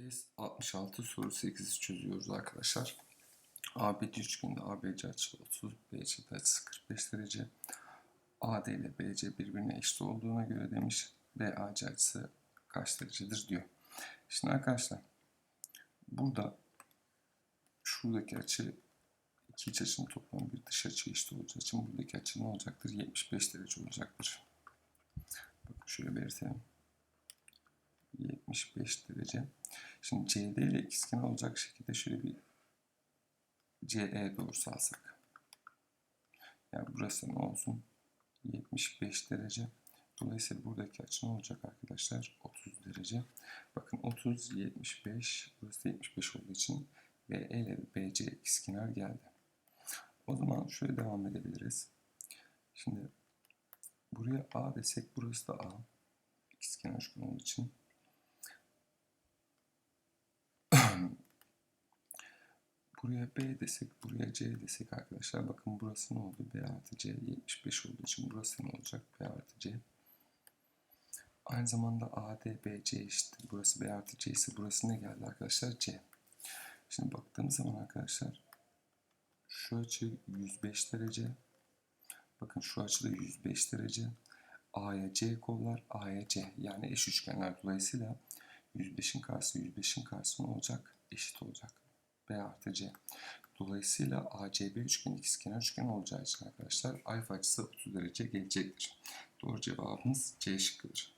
Kes 66 soru 8'i çözüyoruz arkadaşlar. ABC üçgünde ABC açısı 30, BC açısı 45 derece. AD ile BC birbirine eşit olduğuna göre demiş BAC açısı kaç derecedir diyor. Şimdi arkadaşlar burada şuradaki açı iki iç açının toplamı bir dış açı eşit olacağı için buradaki açı ne olacaktır? 75 derece olacaktır. Bakın şöyle belirtelim. 75 derece. Şimdi CD ile ikizkenar olacak şekilde şöyle bir CE doğrusu alsak. Yani burası ne olsun? 75 derece. Dolayısıyla buradaki açı ne olacak arkadaşlar? 30 derece. Bakın 30, 75. Burası da 75 olduğu için BE ile BC ikizkenar geldi. O zaman şöyle devam edebiliriz. Şimdi buraya A desek burası da A. İkizkenar üçgen olduğu için Buraya B desek, buraya C desek arkadaşlar bakın burası ne oldu? B artı C 75 olduğu için burası ne olacak? B artı C. Aynı zamanda AD BC eşittir. Burası B artı C ise burası ne geldi arkadaşlar? C. Şimdi baktığımız zaman arkadaşlar şu açı 105 derece. Bakın şu açı da 105 derece. A'ya C kollar, A'ya C. Yani eş üçgenler dolayısıyla 105'in karşısı 105'in karşısı ne olacak? Eşit olacak. B artı C. Dolayısıyla ACB üçgeni ikizkenar üçgen olacağı için arkadaşlar alfa açısı 30 derece gelecektir. Doğru cevabımız C şıkkıdır.